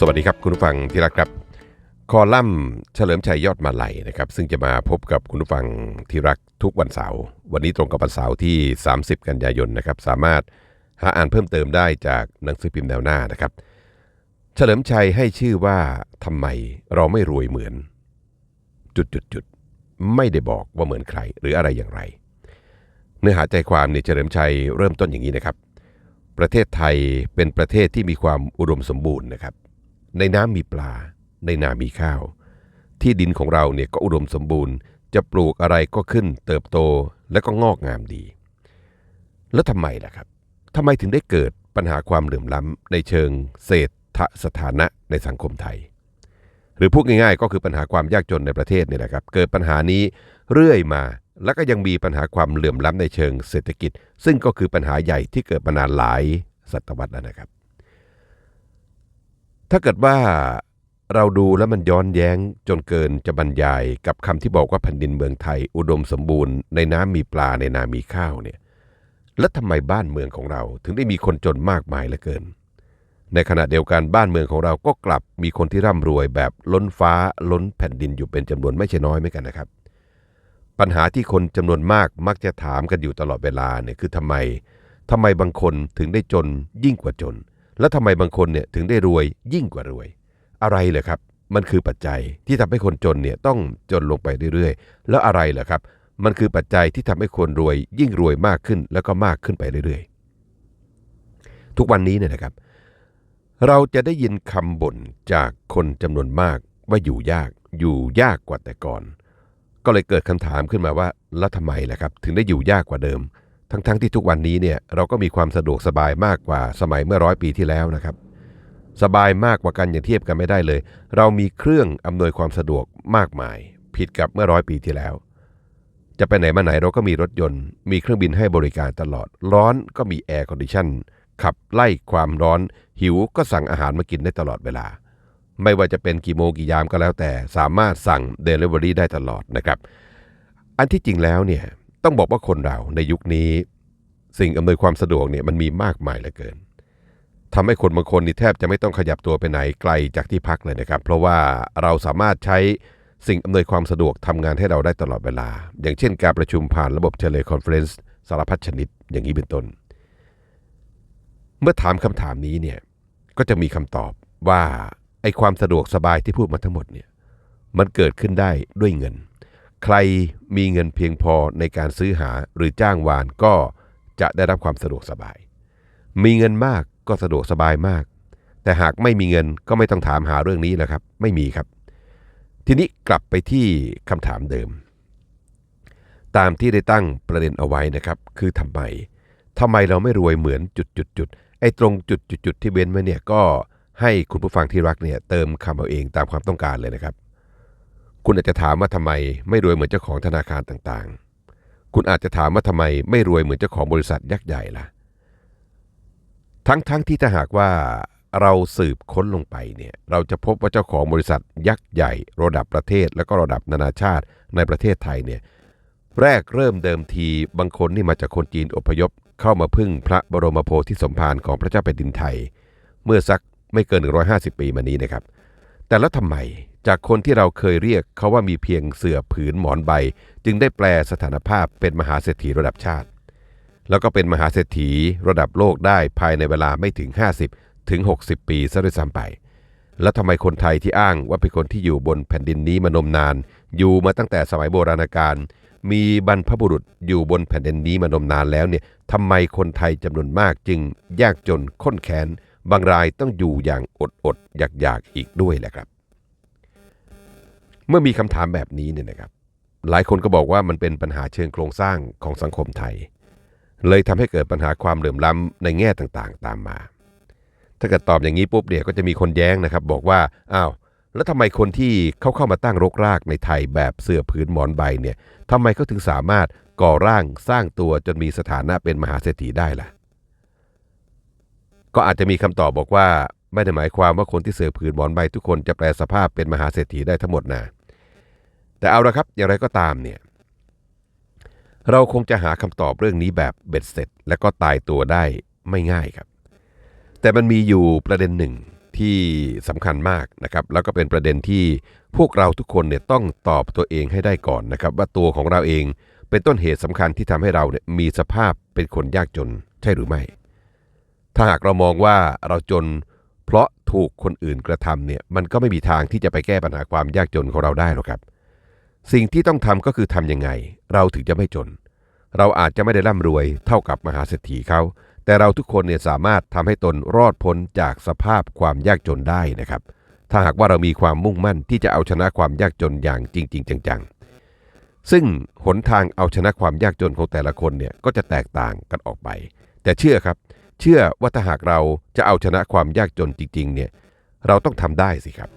สวัสดีครับคุณผู้ฟังที่รักครับคอลัมน์เฉลิมชัยยอดมาลัยนะครับซึ่งจะมาพบกับคุณผู้ฟังที่รักทุกวันเสาร์วันนี้ตรงกับวันเสาร์ที่ 30 กันยายนนะครับสามารถหาอ่านเพิ่มเติมได้จากหนังสือพิมพ์แนวหน้านะครับ เฉลิมชัยให้ชื่อว่าทำไมเราไม่รวยเหมือน จุดจุดจุดไม่ได้บอกว่าเหมือนใครหรืออะไรอย่างไร เนื้อหาใจความเนี่ยเฉลิมชัยเริ่มต้นอย่างนี้นะครับ ประเทศไทยเป็นประเทศที่มีความอุดมสมบูรณ์นะครับ ในน้ำมีปลา ในนามีข้าว ที่ดินของเราเนี่ยก็อุดมสมบูรณ์ จะปลูกอะไรก็ขึ้น เติบโตและก็งอกงามดี แล้วทำไมล่ะครับทำไมถึงได้เกิดปัญหาความเหลื่อมล้ำในเชิงเศรษฐสถานะในสังคมไทย หรือพูดง่ายๆ ก็คือปัญหาความยากจนในประเทศเนี่ยนะครับ เกิดปัญหานี้เรื่อยมา แล้วก็ยังมีปัญหาความเหลื่อมล้ำในเชิงเศรษฐกิจ ซึ่งก็คือปัญหาใหญ่ที่เกิดมานานหลายศตวรรษแล้วนะครับ ถ้าเกิดว่าเราดูแล้วมันย้อนแย้งจนเกินจะบรรยายกับคำที่บอกว่าแผ่นดินเมืองไทย อุดมสมบูรณ์ในน้ำมีปลาในนามีข้าวเนี่ยแล้วทำไมบ้านเมืองของเรา ถึงได้มีคนจนมากมายเหลือเกิน ในขณะเดียวกันบ้านเมืองของเราก็กลับมีคนที่ร่ำรวยแบบล้นฟ้าล้นแผ่นดินอยู่เป็นจำนวนไม่ใช่น้อยเหมือนกันนะครับ ปัญหาที่คนจำนวนมากมักจะถามกันอยู่ตลอดเวลาเนี่ยคือทำไมทำไมบางคนถึงได้จนยิ่งกว่าจน แล้วทำไมบางคนเนี่ยถึงได้รวยยิ่งกว่ารวย อะไรเหรอครับ มันคือปัจจัยที่ทำให้คนจนเนี่ยต้องจนลงไปเรื่อยๆ แล้วอะไรเหรอครับ มันคือปัจจัยที่ทำให้คนรวยยิ่งรวยมากขึ้นแล้วก็มากขึ้นไปเรื่อยๆ ทุกวันนี้เนี่ยนะครับ เราจะได้ยินคำบ่นจากคนจำนวนมากว่าอยู่ยากอยู่ยากกว่าแต่ก่อน ก็เลยเกิดคำถามขึ้นมาว่าแล้วทำไมล่ะครับ ถึงได้อยู่ยากกว่าเดิม ทั้งๆทที่ทุกวันนี้เนี่ยเราก็มีความสะดวกสบายมากกว่าสมัยเมื่อร้อยปีที่แล้วนะครับ สบายมากกว่ากันอย่างเทียบกันไม่ได้เลย เรามีเครื่องอำนวยความสะดวกมากมาย ผิดกับเมื่อร้อยปีที่แล้ว จะไปไหนมาไหนเราก็มีรถยนต์ มีเครื่องบินให้บริการตลอด ร้อนก็มีแอร์คอนดิชันขับไล่ความร้อน หิวก็สั่งอาหารมากินได้ตลอดเวลา ไม่ว่าจะเป็นกี่โมงกี่ยามก็แล้วแต่สามารถสั่ง Delivery ได้ตลอดนะครับ อันที่จริงแล้วเนี่ย ต้องบอกว่าคนเราในยุคนี้ สิ่งอำนวยความสะดวกเนี่ยมันมีมากมายเหลือเกินทำให้คนบางคนนี่แทบจะไม่ต้องขยับตัวไปไหนไกลจากที่พักเลยนะครับ เพราะว่าเราสามารถใช้สิ่งอำนวยความสะดวกทำงานให้เราได้ตลอดเวลา อย่างเช่นการประชุมผ่านระบบเทเลคอนเฟรนซ์สารพัดชนิดอย่างนี้เป็นต้น เมื่อถามคำถามนี้เนี่ยก็จะมีคำตอบว่าไอ้ความสะดวกสบายที่พูดมาทั้งหมดเนี่ยมันเกิดขึ้นได้ด้วยเงิน ใครมีเงินเพียงพอในการซื้อหาหรือจ้างวานก็จะได้รับความสะดวกสบาย มีเงินมากก็สะดวกสบายมาก แต่หากไม่มีเงินก็ไม่ต้องถามหาเรื่องนี้นะครับ ไม่มีครับ ทีนี้กลับไปที่คำถามเดิม ตามที่ได้ตั้งประเด็นเอาไว้นะครับ คือทำไมทำไมเราไม่รวยเหมือนจุดจุดจุดไอ้ตรงจุดจุดจุดที่เว้นไว้เนี่ยก็ให้คุณผู้ฟังที่รักเนี่ยเติมคำเอาเองตามความต้องการเลยนะครับ คุณอาจจะถามว่าทำไมไม่รวยเหมือนเจ้าของธนาคารต่างๆ คุณอาจจะถามว่าทำไมไม่รวยเหมือนเจ้าของบริษัทยักษ์ใหญ่ล่ะ ทั้งๆทที่ถ้าหากว่าเราสืบค้นลงไปเนี่ยเราจะพบว่าเจ้าของบริษัทยักษ์ใหญ่ ระดับประเทศและก็ระดับนานาชาติในประเทศไทยเนี่ยแรกเริ่มเดิมทีบางคนนี่มาจากคนจีนอพยพเข้ามาพึ่งพระบรมโพธิสมภารของพระเจ้าแผ่นดินไทย เมื่อสักไม่เกิน 150 ปีมานี้นะครับ แต่แล้วทำไม จากคนที่เราเคยเรียกเขาว่ามีเพียงเสื่อผืนหมอนใบ จึงได้แปลสถานภาพเป็นมหาเศรษฐีระดับชาติ แล้วก็เป็นมหาเศรษฐีระดับโลกได้ภายในเวลาไม่ถึง 50 ถึง 60 ปีซะด้วยซ้ำไป แล้วทำไมคนไทยที่อ้างว่าเป็นคนที่อยู่บนแผ่นดินนี้มานมนาน อยู่มาตั้งแต่สมัยโบราณกาลมีบรรพบุรุษอยู่บนแผ่นดินนี้มานมนานแล้วเนี่ยทำไมคนไทยจำนวนมากจึงยากจนข้นแค้นบางรายต้องอยู่อย่างอดอดอยากอยากๆอีกด้วยแหละครับ เมื่อมีคำถามแบบนี้เนี่ยนะครับ หลายคนก็บอกว่ามันเป็นปัญหาเชิงโครงสร้างของสังคมไทย เลยทำให้เกิดปัญหาความเหลื่อมล้ำในแง่ต่างๆ ตามมา ถ้าเกิดตอบอย่างนี้ปุ๊บเนี่ยวก็จะมีคนแย้งนะครับ บอกว่าอ้าวแล้วทำไมคนที่เขาเข้ามาตั้งรกรากในไทยแบบเสื่อผืนหมอนใบเนี่ยทำไมเขาถึงสามารถก่อร่างสร้างตัวจนมีสถานะเป็นมหาเศรษฐีได้ล่ะ ก็อาจจะมีคำตอบบอกว่า ไม่ได้หมายความว่าคนที่เสือผืนหมอนใบทุกคนจะแปลสภาพเป็นมหาเศรษฐีได้ทั้งหมดนะ แต่เอาละครับอย่างไรก็ตามเนี่ยเราคงจะหาคำตอบเรื่องนี้แบบเบ็ดเสร็จ และก็ตายตัวได้ไม่ง่ายครับ แต่มันมีอยู่ประเด็นหนึ่งที่สำคัญมากนะครับ แล้วก็เป็นประเด็นที่พวกเราทุกคนเนี่ยต้องตอบตัวเองให้ได้ก่อนนะครับ ว่าตัวของเราเองเป็นต้นเหตุสำคัญที่ทำให้เราเนี่ยมีสภาพเป็นคนยากจนใช่หรือไม่ ถ้าหากเรามองว่าเราจนเพราะถูกคนอื่นกระทำเนี่ยมันก็ไม่มีทางที่จะไปแก้ปัญหาความยากจนของเราได้หรอกครับ สิ่งที่ต้องทำก็คือทำยังไง เราถึงจะไม่จน เราอาจจะไม่ได้ร่ำรวยเท่ากับมหาเศรษฐีเขาแต่เราทุกคนเนี่ยสามารถทำให้ตนรอดพ้นจากสภาพความยากจนได้นะครับ ถ้าหากว่าเรามีความมุ่งมั่นที่จะเอาชนะความยากจนอย่างจริง ๆ จังๆ ซึ่งหนทางเอาชนะความยากจนของแต่ละคนเนี่ยก็จะแตกต่างกันออกไป แต่เชื่อครับ เชื่อว่าถ้าหากเราจะเอาชนะความยากจนจริง ๆ เนี่ยเราต้องทำได้สิครับ